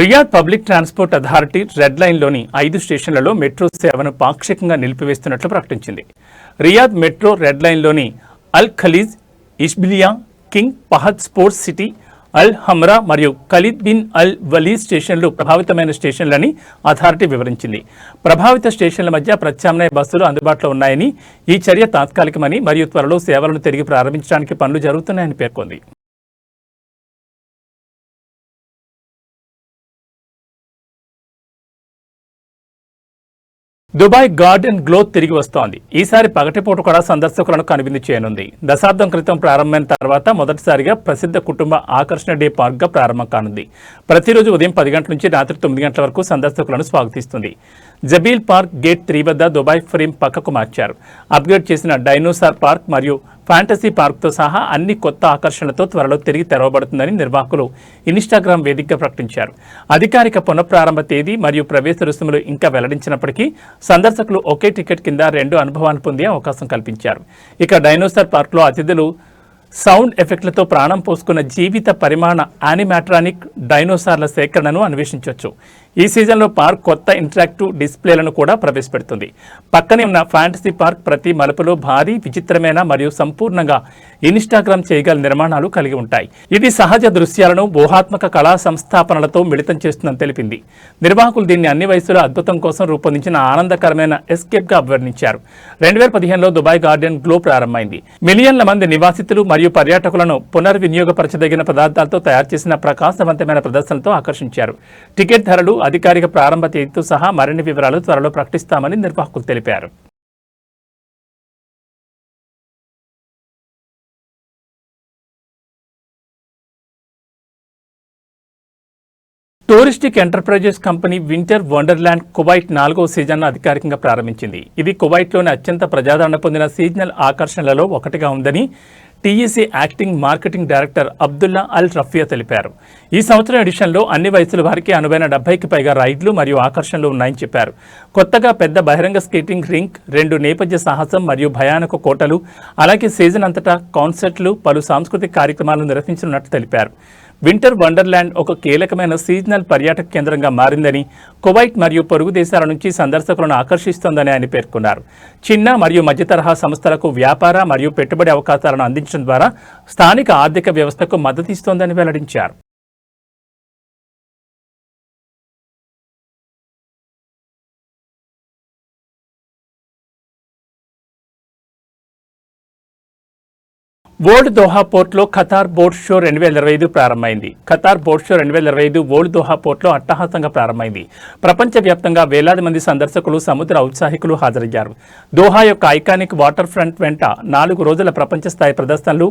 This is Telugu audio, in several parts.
Riyadh public transport authority red లైన్లోని ఐదు స్టేషన్లలో మెట్రో సేవను పాక్షికంగా నిలిపివేస్తున్నట్లు ప్రకటించింది. Riyadh metro red లైన్లోని Al Khaleej Ishbiliya king Fahad sports city Al Hamra మరియు ఖలీద్ బిన్ అల్ వలీ స్టేషన్లు ప్రభావితమైన స్టేషన్లని అథారిటీ వివరించింది. ప్రభావిత స్టేషన్ల మధ్య ప్రత్యామ్నాయ బస్సులు అందుబాటులో ఉన్నాయని ఈ చర్య తాత్కాలికమని మరియు త్వరలో సేవలను తిరిగి ప్రారంభించడానికి పనులు జరుగుతున్నాయని పేర్కొంది. దుబాయ్ గార్డెన్ గ్లో తిరిగి వస్తోంది. ఈసారి పగటిపూట కూడా సందర్శకులను కనువిందు చేయనుంది. దశాబ్దం క్రితం ప్రారంభమైన తర్వాత మొదటిసారిగా ప్రసిద్ధ కుటుంబ ఆకర్షణ డే పార్క్గా ప్రారంభం కానుంది. ప్రతిరోజు ఉదయం పది గంటల నుంచి రాత్రి తొమ్మిది గంటల వరకు సందర్శకులను స్వాగతిస్తుంది. జబీల్ పార్క్ గేట్ త్రీ వద్ద దుబాయ్ ఫ్రేమ్ పక్కకు మార్చారు. అప్గ్రేడ్ చేసిన డైనోసార్ పార్క్ మరియు ఫ్యాంటసీ పార్క్తో సహా అన్ని కొత్త ఆకర్షణలతో త్వరలో తిరిగి తెరవబడుతుందని నిర్వాహకులు ఇన్స్టాగ్రామ్ వేదికగా ప్రకటించారు. అధికారిక పునఃప్రారంభ తేదీ మరియు ప్రవేశ రుసుములు ఇంకా వెల్లడించినప్పటికీ సందర్శకులు ఒకే టికెట్ కింద రెండు అనుభవాలు పొందే అవకాశం కల్పించారు. ఇక డైనోసార్ పార్క్లో అతిథులు సౌండ్ ఎఫెక్ట్లతో ప్రాణం పోసుకున్న జీవిత పరిమాణ యానిమాట్రానిక్ డైనోసార్ల సేకరణను అన్వేషించవచ్చు ఈ సీజన్లో పార్క్ కొత్త ఇంటరాక్టివ్ డిస్ప్లేలను కూడా ప్రవేశపెడుతుంది. పక్కనే ఉన్న ఫ్యాంటసీ పార్క్ ప్రతి మలుపులో భారీ విచిత్రమైన మరియు సంపూర్ణంగా ఇన్స్టాగ్రామ్ చేయగల నిర్మాణాలు కలిగి ఉంటాయి. ఇది సహజ దృశ్యాలను ఊహాత్మక కళా సంస్థాపనలతో మిళితం చేస్తుందని తెలిపింది. నిర్వాహకులు దీన్ని అన్ని వయసుల అద్భుతం కోసం రూపొందించిన ఆనందకరమైన ఎస్కేప్గా అభివర్ణించారు. రెండు వేల పదిహేనులో దుబాయ్ గార్డెన్ గ్లో ప్రారంభమైంది. మిలియన్ల మంది నివాసితులు మరియు మరియు పర్యాటకులను పునర్వినియోగపరచదగిన పదార్థాలతో తయారు చేసిన ప్రకాశవంతమైన ప్రదర్శనతో ఆకర్షించారు. టికెట్ ధరలు అధికారిక ప్రారంభ తేదీతో సహా మరిన్ని వివరాలు త్వరలో ప్రకటిస్తామని నిర్వాహకులు తెలిపారు. Touristic enterprises company winter wonderland Kuwait నాలుగో సీజన్ను అధికారికంగా ప్రారంభించింది. ఇది కువైట్లోని అత్యంత ప్రజాదరణ పొందిన సీజనల్ ఆకర్షణలలో ఒకటిగా ఉందని TEC acting marketing director Abdullah Al Rafia తెలిపారు. ఈ సంవత్సరం ఎడిషన్లో అన్ని వయసుల వారికి అనువైన డెబ్బైకి పైగా రైడ్లు మరియు ఆకర్షణలు ఉన్నాయని చెప్పారు. కొత్తగా పెద్ద బహిరంగ స్కేటింగ్ రింక్ రెండు నేపథ్య సాహసం మరియు భయానక కోటలు అలాగే సీజన్ అంతటా కాన్సర్ట్లు పలు సాంస్కృతిక కార్యక్రమాలు నిర్వహించనున్నట్లు తెలిపారు. వింటర్ వండర్లాండ్ ఒక కీలకమైన సీజనల్ పర్యాటక కేంద్రంగా మారిందని కువైట్ మరియు పొరుగు దేశాల నుంచి సందర్శకులను ఆకర్షిస్తోందని ఆయన పేర్కొన్నారు. చిన్న మరియు మధ్య తరహా సంస్థలకు వ్యాపార మరియు పెట్టుబడి అవకాశాలను అందించడం ద్వారా స్థానిక ఆర్థిక వ్యవస్థకు మద్దతిస్తోందని వెల్లడించారు. ఓల్డ్ దోహా పోర్ట్లో ఖతార్ బోట్ షో రెండు వేల ఇరవై ఐదు ప్రారంభమైంది. ఖతార్ బోట్ షో రెండు వేల ఇరవై ఐదు ఓల్డ్ దోహా పోర్ట్లో అట్టహాసంగా ప్రారంభమైంది. ప్రపంచవ్యాప్తంగా వేలాది మంది సందర్శకులు సముద్ర ఔత్సాహికులు హాజరయ్యారు. దోహా యొక్క ఐకానిక్ వాటర్ ఫ్రంట్ వెంట నాలుగు రోజుల ప్రపంచ స్థాయి ప్రదర్శనలు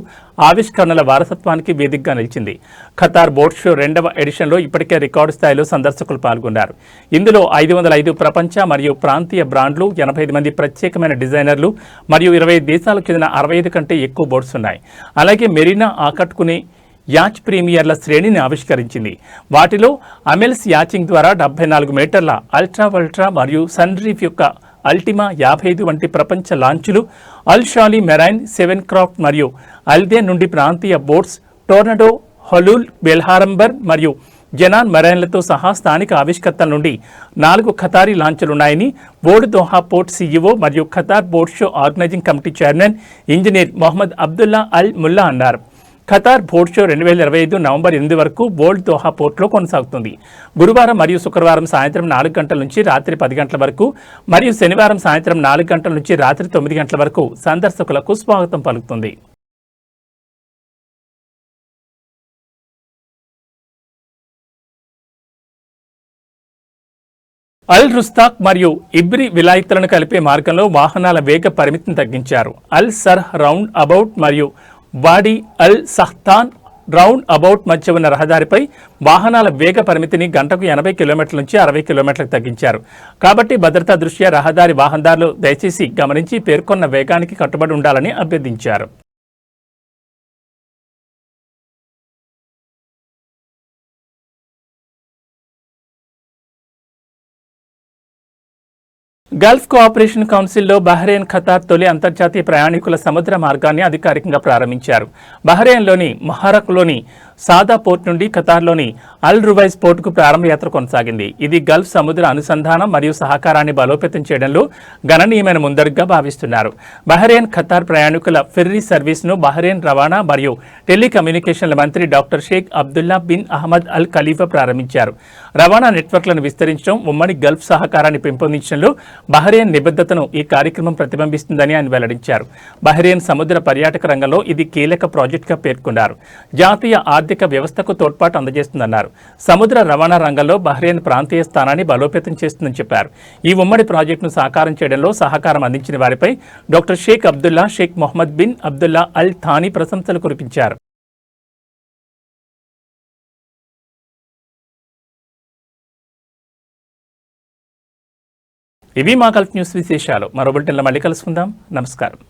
ఆవిష్కరణల వారసత్వానికి వేదికగా నిలిచింది. ఖతార్ బోట్ షో రెండవ ఎడిషన్లో ఇప్పటికే రికార్డు స్థాయిలో సందర్శకులు పాల్గొన్నారు. ఇందులో ఐదు వందల ఐదు ప్రపంచ మరియు ప్రాంతీయ బ్రాండ్లు ఎనభై ఐదు మంది ప్రత్యేకమైన డిజైనర్లు మరియు ఇరవై దేశాలకు చెందిన అరవై ఐదు కంటే ఎక్కువ బోట్స్ ఉన్నాయి. అలాగే మెరీనా ఆకట్టుకునే యాచ్ ప్రీమియర్ల శ్రేణిని ఆవిష్కరించింది. వాటిలో అమెల్స్ యాచింగ్ ద్వారా డెబ్బై నాలుగు మీటర్ల అల్ట్రా వల్ట్రా మరియు సన్ రీఫ్ యొక్క అల్టిమా యాభై ఐదు వంటి ప్రపంచ లాంచులు Al Shaali marine seven craft మరియు అల్దే నుండి ప్రాంతీయ బోట్స్ టోర్నడో హలూల్ బెల్హారంబర్ మరియు జనాన్ మెరైన్లతో సహా స్థానిక ఆవిష్కర్తల నుండి నాలుగు ఖతారీ లాంఛలున్నాయని బోర్డు దోహా పోర్ట్ సీఈఓ మరియు Qatar board show organising committee chairman engineer Mohammed Abdullah Al Mulla అన్నారు. ఖతార్ బోర్డ్ షో రెండు వేల ఇరవై ఐదు నవంబర్ ఎనిమిది వరకు బోల్డ్ దోహా పోర్ట్లో కొనసాగుతుంది. గురువారం మరియు శుక్రవారం సాయంత్రం నాలుగు గంటల నుంచి రాత్రి పది గంటల వరకు మరియు శనివారం సాయంత్రం నాలుగు గంటల నుంచి రాత్రి తొమ్మిది గంటల వరకు సందర్శకులకు స్వాగతం పలుకుతుంది. అల్ రుస్తాక్ మరియు ఇబ్రి విలాయత్లను కలిపే మార్గంలో వాహనాల వేగ పరిమితిని తగ్గించారు. అల్ సర్హ్ రౌండ్ అబౌట్ మరియు వాడి అల్ సహ్తాన్ రౌండ్ అబౌట్ మధ్య ఉన్న రహదారిపై వాహనాల వేగ పరిమితిని గంటకు ఎనభై కిలోమీటర్ల నుంచి అరవై కిలోమీటర్లకు తగ్గించారు. కాబట్టి భద్రతా దృష్ట్యా రహదారి వాహనదారులు దయచేసి గమనించి పేర్కొన్న వేగానికి కట్టుబడి ఉండాలని అభ్యర్థించారు. గల్ఫ్ కోఆపరేషన్ కౌన్సిల్లో బహ్రెయిన్ ఖతార్ తొలి అంతర్జాతీయ ప్రయాణికుల సముద్ర మార్గాన్ని అధికారికంగా ప్రారంభించారు. బహ్రెయిన్లోని మహారక్లోని సాదా పోర్ట్ నుండి ఖతార్లోని అల్ రువైజ్ పోర్టుకు ప్రారంభ యాత్ర కొనసాగింది. ఇది గల్ఫ్ సముద్ర అనుసంధానం మరియు సహకారాన్ని బలోపేతం చేయడంలో గణనీయమైన ముందరుగా భావిస్తున్నారు. బహ్రెయిన్ ఖతార్ ప్రయాణికుల ఫెర్రీ సర్వీస్ను బహ్రెయిన్ రవాణా మరియు టెలికమ్యూనికేషన్ల మంత్రి doctor sheikh Abdullah bin Ahmed Al Khalifa ప్రారంభించారు. రవాణా నెట్వర్క్లను విస్తరించడం ఉమ్మడి గల్ఫ్ సహకారాన్ని పెంపొందించడంలో బహ్రెయిన్ నిబద్ధతను ఈ కార్యక్రమం ప్రతిబింబిస్తుందని ఆయన వెల్లడించారు. బహ్రెయిన్ సముద్ర పర్యాటక రంగంలో ఇది కీలక ప్రాజెక్టుగా పేర్కొన్నారు. జాతీయ ఆర్థిక వ్యవస్థకు తోడ్పాటు అందజేస్తుందన్నారు. సముద్ర రవాణా రంగంలో బహ్రెయిన్ ప్రాంతీయ స్థానాన్ని బలోపేతం చేస్తుందని చెప్పారు. ఈ ఉమ్మడి ప్రాజెక్టును సాకారం చేయడంలో సహకారం అందించిన వారిపై doctor sheikh Abdullah sheikh Mohammed bin Abdullah Al Thani ప్రశంసలు కురిపించారు. ఇవి మా గల్ఫ్ న్యూస్ విశేషాలు. మరో బులెటిన్లో మళ్ళీ కలుసుకుందాం. నమస్కారం.